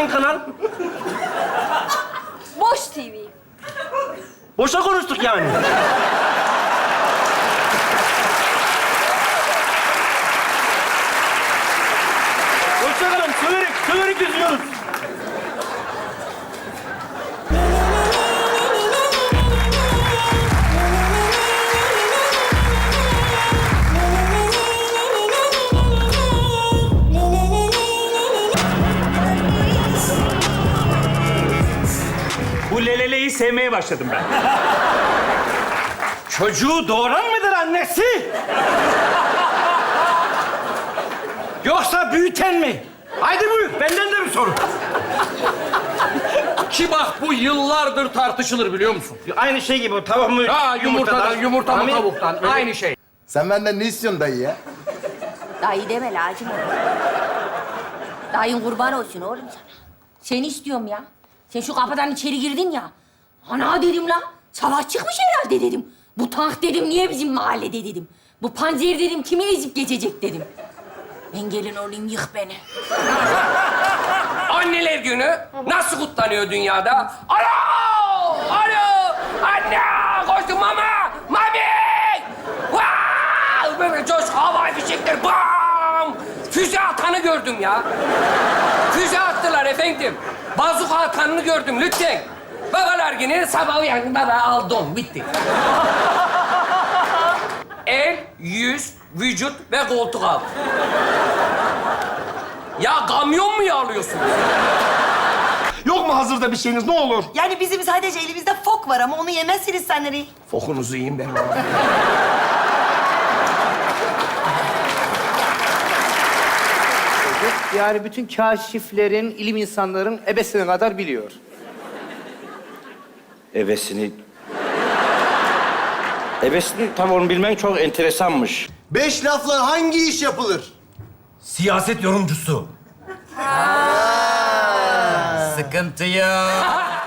Hangi kanal? Boş TV. Boşa konuştuk yani. Hoşçakalın. Söverek, söverek üzüyoruz. Bu leleleyi sevmeye başladım ben. Çocuğu doğuran mıdır annesi? Yoksa büyüten mi? Haydi buyur, benden de bir soru. Ki bak bu yıllardır tartışılır biliyor musun? Aynı şey gibi o tavuk mu? Ha yumurtadan, yumurta mı Amin. tavuktan aynı şey. Sen benden ne istiyorsun dayı ya? Dayı deme lacım Dayın kurban olsun oğlum sana. Seni istiyorum ya. Sen şu kapıdan içeri girdin ya. Ana dedim lan. Savaş çıkmış herhalde dedim. Bu tank dedim niye bizim mahallede dedim. Bu panzer dedim kimi ezip geçecek dedim. Ben gelin olayım yık beni. Anneler günü nasıl kutlanıyor dünyada? Alo! Alo! Anne! Koştum mama! Mami! Vaa! Böyle coşku havai fişekler bam! Füze atanı gördüm ya. Füze attılar efendim. Bazuka atanını gördüm lütfen. Babalar günü sabah uyandım baba al don bitti. El, yüz, vücut ve koltuk altı. Ya kamyon mu yağlıyorsunuz? Yok mu hazırda bir şeyiniz ne olur? Yani bizim sadece elimizde fok var ama onu yemezsiniz sen nereye? Fokunuzu yiyeyim ben Yani bütün kaşiflerin, ilim insanların ebesine kadar biliyor. Ebesini... Ebesini tabii onu bilmen çok enteresanmış. Beş lafla hangi iş yapılır? Siyaset yorumcusu. Sıkıntı yok.